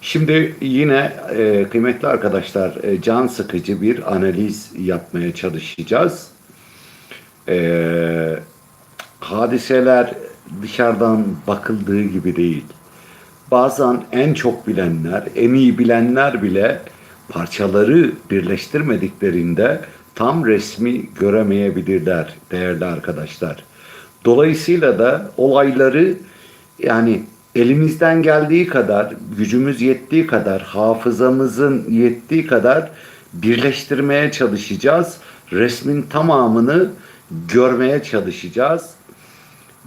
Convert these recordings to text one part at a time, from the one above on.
Şimdi yine e, kıymetli arkadaşlar e, can sıkıcı bir analiz yapmaya çalışacağız. E, hadiseler dışarıdan bakıldığı gibi değil. Bazen en çok bilenler, en iyi bilenler bile parçaları birleştirmediklerinde tam resmi göremeyebilirler değerli arkadaşlar. Dolayısıyla da olayları yani elimizden geldiği kadar, gücümüz yettiği kadar, hafızamızın yettiği kadar birleştirmeye çalışacağız. Resmin tamamını görmeye çalışacağız.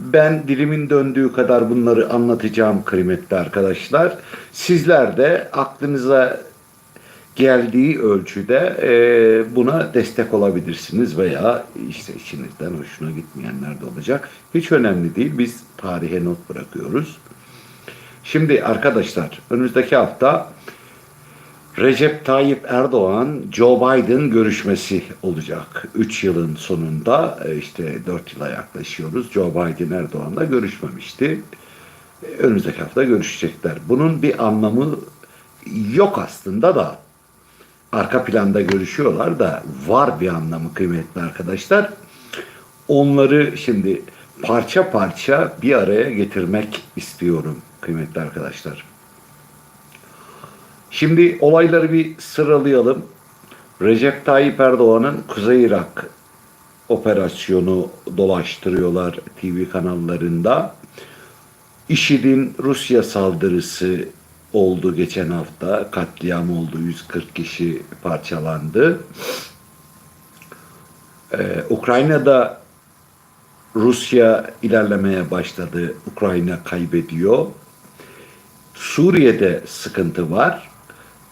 Ben dilimin döndüğü kadar bunları anlatacağım kıymetli arkadaşlar. Sizler de aklınıza geldiği ölçüde e, buna destek olabilirsiniz veya işte içinizden hoşuna gitmeyenler de olacak. Hiç önemli değil. Biz tarihe not bırakıyoruz. Şimdi arkadaşlar önümüzdeki hafta Recep Tayyip Erdoğan, Joe Biden görüşmesi olacak. 3 yılın sonunda e, işte 4 yıla yaklaşıyoruz. Joe Biden Erdoğan'la görüşmemişti. E, Önümüzdeki hafta görüşecekler. Bunun bir anlamı yok aslında da. Arka planda görüşüyorlar da var bir anlamı kıymetli arkadaşlar. Onları şimdi parça parça bir araya getirmek istiyorum kıymetli arkadaşlar. Şimdi olayları bir sıralayalım. Recep Tayyip Erdoğan'ın Kuzey Irak operasyonu dolaştırıyorlar TV kanallarında. IŞİD'in Rusya saldırısı oldu geçen hafta. Katliam oldu. 140 kişi parçalandı. Ee, Ukrayna'da Rusya ilerlemeye başladı. Ukrayna kaybediyor. Suriye'de sıkıntı var.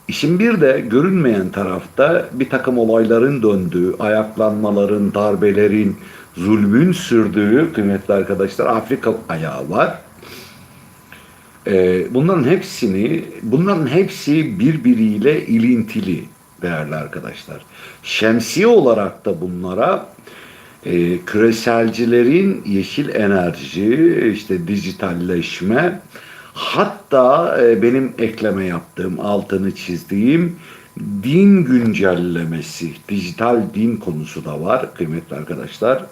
İşin bir de görünmeyen tarafta bir takım olayların döndüğü, ayaklanmaların, darbelerin, zulmün sürdüğü kıymetli arkadaşlar Afrika ayağı var. Ee, bunların hepsini, bunların hepsi birbiriyle ilintili değerli arkadaşlar. Şemsiye olarak da bunlara e, küreselcilerin yeşil enerji, işte dijitalleşme, hatta e, benim ekleme yaptığım, altını çizdiğim din güncellemesi, dijital din konusu da var kıymetli arkadaşlar.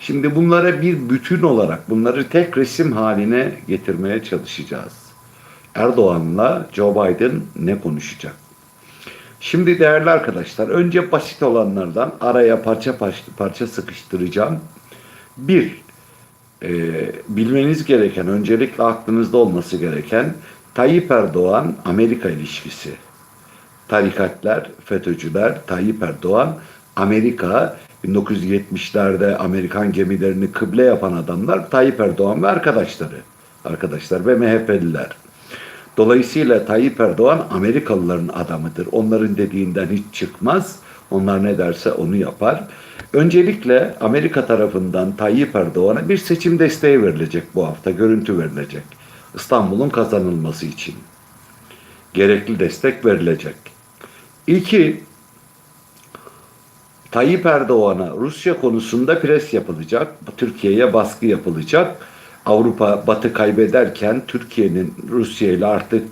Şimdi bunlara bir bütün olarak, bunları tek resim haline getirmeye çalışacağız. Erdoğan'la Joe Biden ne konuşacak? Şimdi değerli arkadaşlar, önce basit olanlardan araya parça parça, parça sıkıştıracağım. Bir, e, bilmeniz gereken, öncelikle aklınızda olması gereken Tayyip Erdoğan Amerika ilişkisi. Tarikatlar, FETÖ'cüler, Tayyip Erdoğan, Amerika, 1970'lerde Amerikan gemilerini kıble yapan adamlar Tayyip Erdoğan ve arkadaşları. Arkadaşlar ve MHP'liler. Dolayısıyla Tayyip Erdoğan Amerikalıların adamıdır. Onların dediğinden hiç çıkmaz. Onlar ne derse onu yapar. Öncelikle Amerika tarafından Tayyip Erdoğan'a bir seçim desteği verilecek bu hafta. Görüntü verilecek. İstanbul'un kazanılması için. Gerekli destek verilecek. İki, Tayyip Erdoğan'a Rusya konusunda pres yapılacak. Türkiye'ye baskı yapılacak. Avrupa Batı kaybederken Türkiye'nin Rusya ile artık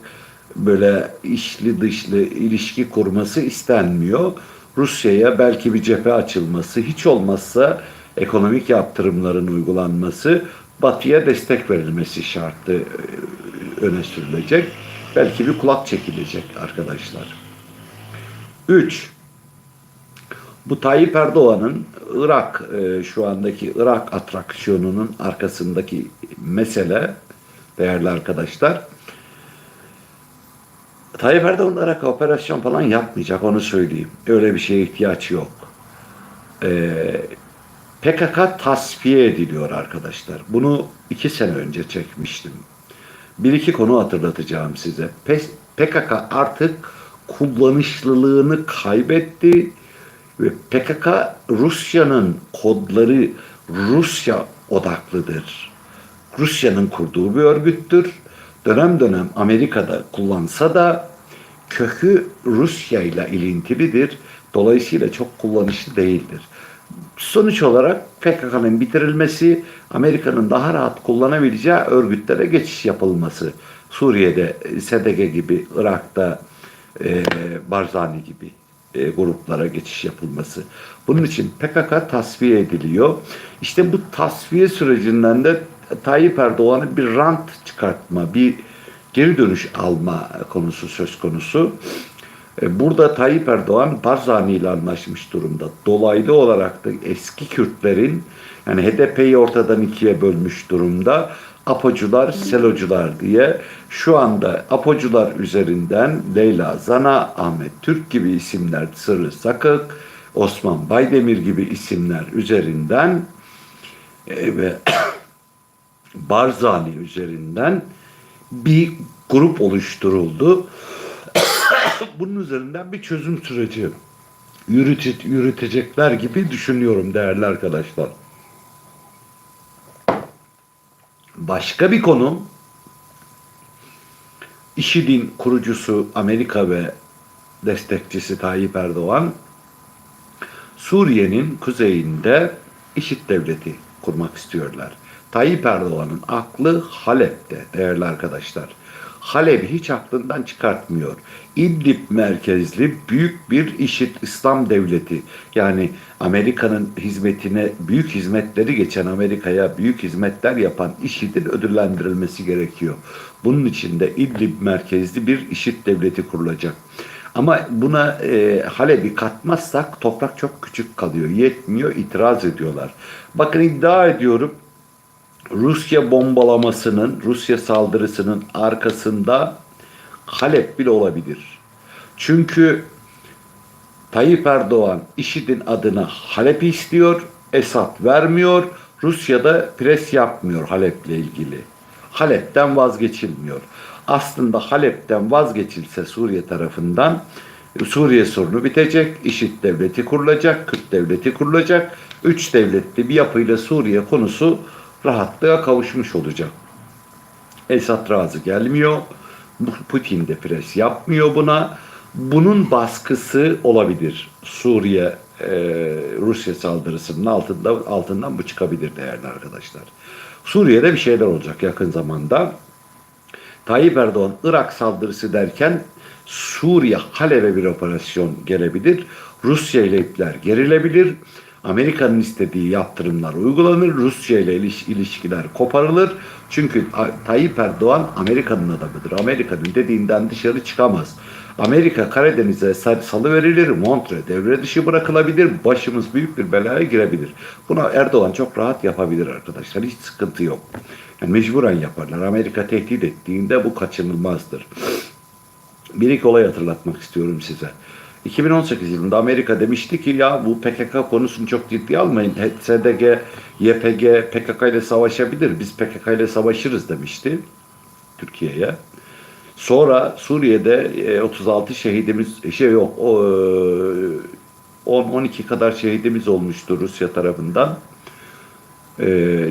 böyle içli dışlı ilişki kurması istenmiyor. Rusya'ya belki bir cephe açılması, hiç olmazsa ekonomik yaptırımların uygulanması, Batı'ya destek verilmesi şartı e, öne sürülecek. Belki bir kulak çekilecek arkadaşlar. 3. Bu Tayyip Erdoğan'ın Irak e, şu andaki Irak atraksiyonunun arkasındaki mesele değerli arkadaşlar. Tayyip Erdoğan Irak operasyon falan yapmayacak onu söyleyeyim. Öyle bir şeye ihtiyaç yok. Ee, PKK tasfiye ediliyor arkadaşlar. Bunu iki sene önce çekmiştim. Bir iki konu hatırlatacağım size. PKK artık kullanışlılığını kaybetti PKK Rusya'nın kodları Rusya odaklıdır. Rusya'nın kurduğu bir örgüttür. Dönem dönem Amerika'da kullansa da kökü Rusya ile ilintilidir. Dolayısıyla çok kullanışlı değildir. Sonuç olarak PKK'nın bitirilmesi, Amerika'nın daha rahat kullanabileceği örgütlere geçiş yapılması. Suriye'de SDG gibi, Irak'ta e, Barzani gibi e, gruplara geçiş yapılması. Bunun için PKK tasfiye ediliyor. İşte bu tasfiye sürecinden de Tayyip Erdoğan'ı bir rant çıkartma, bir geri dönüş alma konusu söz konusu. E, Burada Tayyip Erdoğan Barzani ile anlaşmış durumda. Dolaylı olarak da eski Kürtlerin yani HDP'yi ortadan ikiye bölmüş durumda. Apocular, Selocular diye şu anda Apocular üzerinden Leyla Zana, Ahmet Türk gibi isimler, Sırrı Sakık, Osman Baydemir gibi isimler üzerinden e, ve Barzani üzerinden bir grup oluşturuldu. Bunun üzerinden bir çözüm süreci yürüte, yürütecekler gibi düşünüyorum değerli arkadaşlar. Başka bir konu IŞİD'in kurucusu Amerika ve destekçisi Tayyip Erdoğan Suriye'nin kuzeyinde IŞİD devleti kurmak istiyorlar. Tayyip Erdoğan'ın aklı Halep'te değerli arkadaşlar. Halep'i hiç aklından çıkartmıyor. İdlib merkezli büyük bir IŞİD İslam devleti. Yani Amerika'nın hizmetine büyük hizmetleri geçen Amerika'ya büyük hizmetler yapan IŞİD'in ödüllendirilmesi gerekiyor. Bunun için de İdlib merkezli bir IŞİD devleti kurulacak. Ama buna e, Halep'i katmazsak toprak çok küçük kalıyor. Yetmiyor, itiraz ediyorlar. Bakın iddia ediyorum Rusya bombalamasının, Rusya saldırısının arkasında Halep bile olabilir. Çünkü Tayyip Erdoğan IŞİD'in adına Halep'i istiyor, Esad vermiyor, Rusya da pres yapmıyor Halep'le ilgili. Halep'ten vazgeçilmiyor. Aslında Halep'ten vazgeçilse Suriye tarafından Suriye sorunu bitecek, IŞİD devleti kurulacak, Kürt devleti kurulacak. Üç devletli bir yapıyla Suriye konusu rahatlığa kavuşmuş olacak. Esad razı gelmiyor. Putin de pres yapmıyor buna. Bunun baskısı olabilir. Suriye e, Rusya saldırısının altında altından bu çıkabilir değerli arkadaşlar. Suriye'de bir şeyler olacak yakın zamanda. Tayyip Erdoğan Irak saldırısı derken Suriye Halep'e bir operasyon gelebilir. Rusya ile ipler gerilebilir. Amerika'nın istediği yaptırımlar uygulanır. Rusya ile iliş, ilişkiler koparılır. Çünkü Tayyip Erdoğan Amerika'nın adamıdır. Amerika'nın dediğinden dışarı çıkamaz. Amerika Karadeniz'e salı verilir, Montre devre dışı bırakılabilir, başımız büyük bir belaya girebilir. Buna Erdoğan çok rahat yapabilir arkadaşlar, hiç sıkıntı yok. Yani mecburen yaparlar. Amerika tehdit ettiğinde bu kaçınılmazdır. Bir iki olay hatırlatmak istiyorum size. 2018 yılında Amerika demişti ki ya bu PKK konusunu çok ciddiye almayın. SDG, YPG PKK ile savaşabilir. Biz PKK ile savaşırız demişti Türkiye'ye. Sonra Suriye'de 36 şehidimiz şey yok 10-12 kadar şehidimiz olmuştu Rusya tarafından.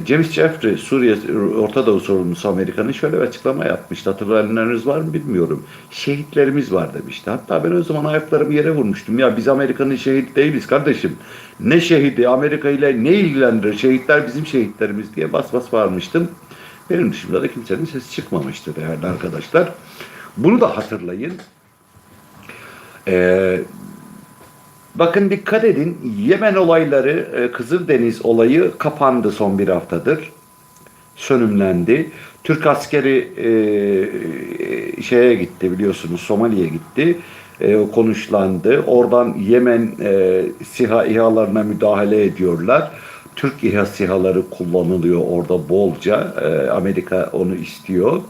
James Jeffrey, Suriye Orta Doğu sorumlusu Amerika'nın şöyle bir açıklama yapmıştı. Hatırlayanlarınız var mı bilmiyorum. Şehitlerimiz var demişti. Hatta ben o zaman ayaklarımı yere vurmuştum. Ya biz Amerika'nın şehit değiliz kardeşim. Ne şehidi Amerika ile ne ilgilendirir? Şehitler bizim şehitlerimiz diye bas bas bağırmıştım. Benim dışımda da kimsenin sesi çıkmamıştı değerli arkadaşlar. Bunu da hatırlayın. Ee, bakın dikkat edin Yemen olayları, Kızıldeniz olayı kapandı son bir haftadır. Sönümlendi. Türk askeri e, şeye gitti biliyorsunuz Somali'ye gitti. E, konuşlandı. Oradan Yemen e, SİHA İHA'larına müdahale ediyorlar. Türk İHA SİHA'ları kullanılıyor orada bolca. E, Amerika onu istiyor.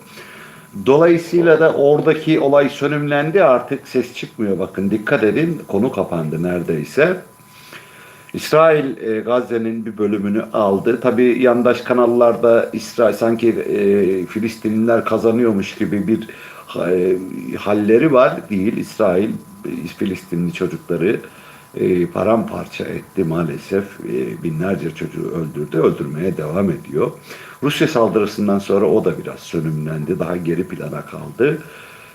Dolayısıyla da oradaki olay sönümlendi artık ses çıkmıyor bakın dikkat edin konu kapandı neredeyse. İsrail e, Gazze'nin bir bölümünü aldı. Tabi yandaş kanallarda İsrail sanki e, Filistinliler kazanıyormuş gibi bir e, halleri var değil. İsrail Filistinli çocukları e, paramparça etti maalesef. E, binlerce çocuğu öldürdü, öldürmeye devam ediyor. Rusya saldırısından sonra o da biraz sönümlendi, daha geri plana kaldı.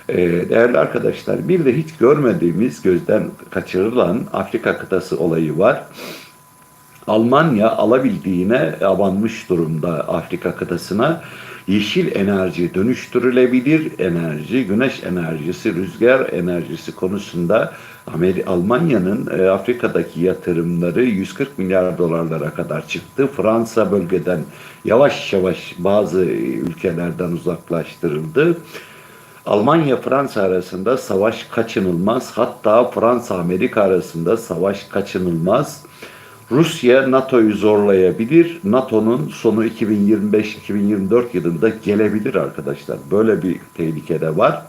E, değerli arkadaşlar, bir de hiç görmediğimiz, gözden kaçırılan Afrika kıtası olayı var. Almanya alabildiğine abanmış durumda Afrika kıtasına. Yeşil enerji, dönüştürülebilir enerji, güneş enerjisi, rüzgar enerjisi konusunda Almanya'nın e, Afrika'daki yatırımları 140 milyar dolarlara kadar çıktı. Fransa bölgeden yavaş yavaş bazı ülkelerden uzaklaştırıldı. Almanya-Fransa arasında savaş kaçınılmaz. Hatta Fransa-Amerika arasında savaş kaçınılmaz. Rusya NATO'yu zorlayabilir. NATO'nun sonu 2025-2024 yılında gelebilir arkadaşlar. Böyle bir tehlike de var.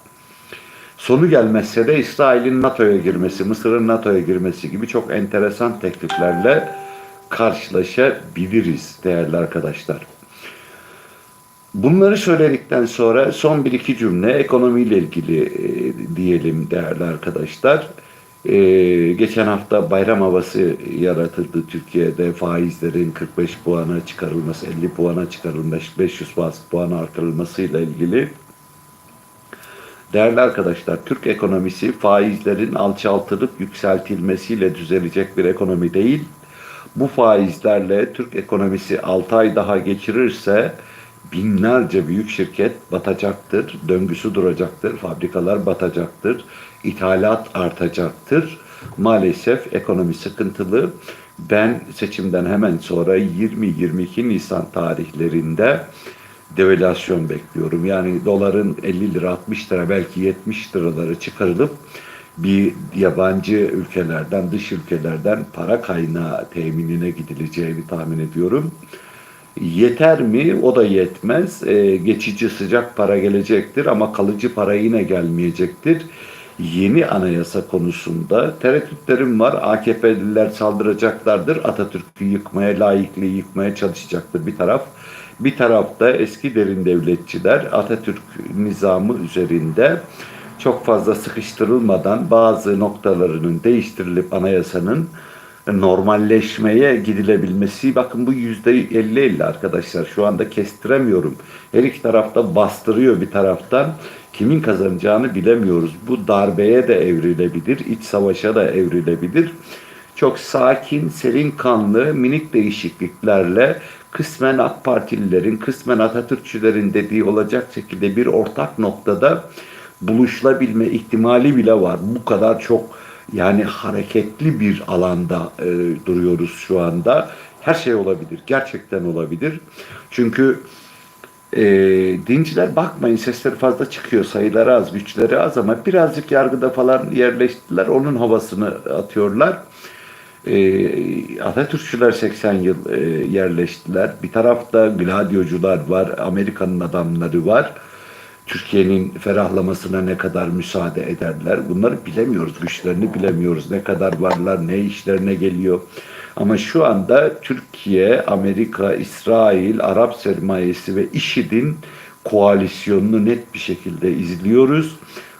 Sonu gelmezse de İsrail'in NATO'ya girmesi, Mısır'ın NATO'ya girmesi gibi çok enteresan tekliflerle karşılaşabiliriz değerli arkadaşlar. Bunları söyledikten sonra son bir iki cümle ekonomiyle ilgili e, diyelim değerli arkadaşlar. E, geçen hafta bayram havası yaratıldı Türkiye'de faizlerin 45 puana çıkarılması, 50 puana çıkarılması, 500 bas puana artırılmasıyla ilgili. Değerli arkadaşlar, Türk ekonomisi faizlerin alçaltılıp yükseltilmesiyle düzelecek bir ekonomi değil. Bu faizlerle Türk ekonomisi 6 ay daha geçirirse binlerce büyük şirket batacaktır, döngüsü duracaktır, fabrikalar batacaktır, ithalat artacaktır. Maalesef ekonomi sıkıntılı. Ben seçimden hemen sonra 20-22 Nisan tarihlerinde devalüasyon bekliyorum. Yani doların 50 lira, 60 lira, belki 70 liraları çıkarılıp bir yabancı ülkelerden, dış ülkelerden para kaynağı teminine gidileceğini tahmin ediyorum. Yeter mi? O da yetmez. Ee, geçici sıcak para gelecektir ama kalıcı para yine gelmeyecektir. Yeni anayasa konusunda tereddütlerim var. AKP'liler saldıracaklardır. Atatürk'ü yıkmaya, layıklığı yıkmaya çalışacaktır bir taraf. Bir tarafta eski derin devletçiler Atatürk nizamı üzerinde çok fazla sıkıştırılmadan bazı noktalarının değiştirilip anayasanın normalleşmeye gidilebilmesi bakın bu yüzde 50-50 arkadaşlar şu anda kestiremiyorum. Her iki tarafta bastırıyor bir taraftan. Kimin kazanacağını bilemiyoruz. Bu darbeye de evrilebilir, iç savaşa da evrilebilir. Çok sakin, serin kanlı, minik değişikliklerle kısmen AK Partililerin, kısmen Atatürkçülerin dediği olacak şekilde bir ortak noktada buluşulabilme ihtimali bile var. Bu kadar çok yani hareketli bir alanda e, duruyoruz şu anda. Her şey olabilir, gerçekten olabilir. Çünkü e, dinciler bakmayın sesleri fazla çıkıyor, sayıları az, güçleri az ama birazcık yargıda falan yerleştiler. Onun havasını atıyorlar. E, Atatürkçüler 80 yıl e, yerleştiler. Bir tarafta gladyocular var, Amerika'nın adamları var. Türkiye'nin ferahlamasına ne kadar müsaade ederler bunları bilemiyoruz. Güçlerini bilemiyoruz. Ne kadar varlar, ne işlerine geliyor. Ama şu anda Türkiye, Amerika, İsrail, Arap sermayesi ve IŞİD'in koalisyonunu net bir şekilde izliyoruz.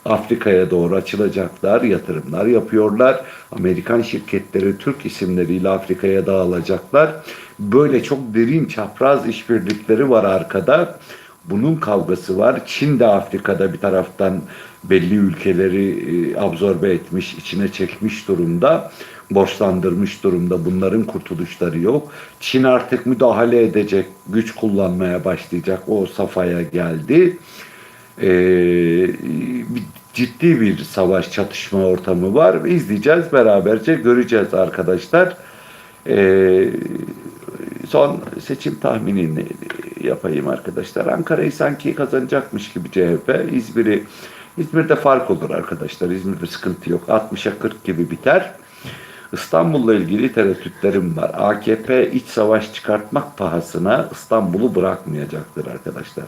Afrika'ya doğru açılacaklar, yatırımlar yapıyorlar. Amerikan şirketleri Türk isimleriyle Afrika'ya dağılacaklar. Böyle çok derin çapraz işbirlikleri var arkada. Bunun kavgası var. Çin de Afrika'da bir taraftan belli ülkeleri e, absorbe etmiş, içine çekmiş durumda. Borçlandırmış durumda. Bunların kurtuluşları yok. Çin artık müdahale edecek, güç kullanmaya başlayacak. O safhaya geldi. Ee, ciddi bir savaş, çatışma ortamı var. İzleyeceğiz, beraberce göreceğiz arkadaşlar. Ee, son seçim tahminini yapayım arkadaşlar. Ankara'yı sanki kazanacakmış gibi CHP. İzmir'i İzmir'de fark olur arkadaşlar. İzmir'de sıkıntı yok. 60'a 40 gibi biter. İstanbul'la ilgili tereddütlerim var. AKP iç savaş çıkartmak pahasına İstanbul'u bırakmayacaktır arkadaşlar.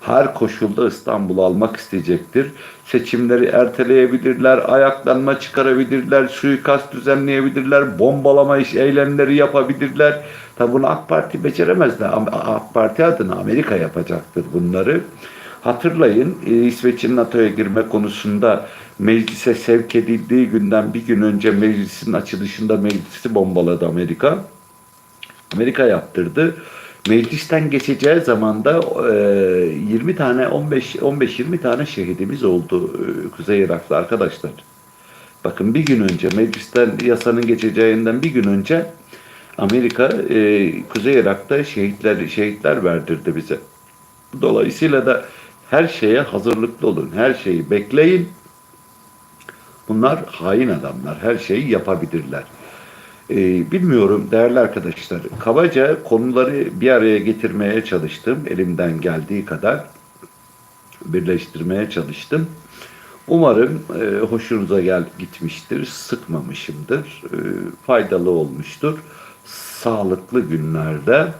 Her koşulda İstanbul'u almak isteyecektir. Seçimleri erteleyebilirler, ayaklanma çıkarabilirler, suikast düzenleyebilirler, bombalama iş eylemleri yapabilirler. Tabi bunu AK Parti beceremez de AK Parti adına Amerika yapacaktır bunları. Hatırlayın e, İsveç'in NATO'ya girme konusunda meclise sevk edildiği günden bir gün önce meclisin açılışında meclisi bombaladı Amerika. Amerika yaptırdı. Meclisten geçeceği zaman da 20 tane 15 15 20 tane şehidimiz oldu e, Kuzey Irak'ta arkadaşlar. Bakın bir gün önce meclisten yasanın geçeceğinden bir gün önce Amerika e, Kuzey Irak'ta şehitler şehitler verdirdi bize. Dolayısıyla da her şeye hazırlıklı olun. Her şeyi bekleyin. Bunlar hain adamlar. Her şeyi yapabilirler. Ee, bilmiyorum değerli arkadaşlar. Kabaca konuları bir araya getirmeye çalıştım. Elimden geldiği kadar birleştirmeye çalıştım. Umarım e, hoşunuza gel gitmiştir, sıkmamışımdır, e, faydalı olmuştur. Sağlıklı günlerde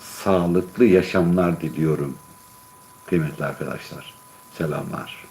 sağlıklı yaşamlar diliyorum kıymetli arkadaşlar. Selamlar.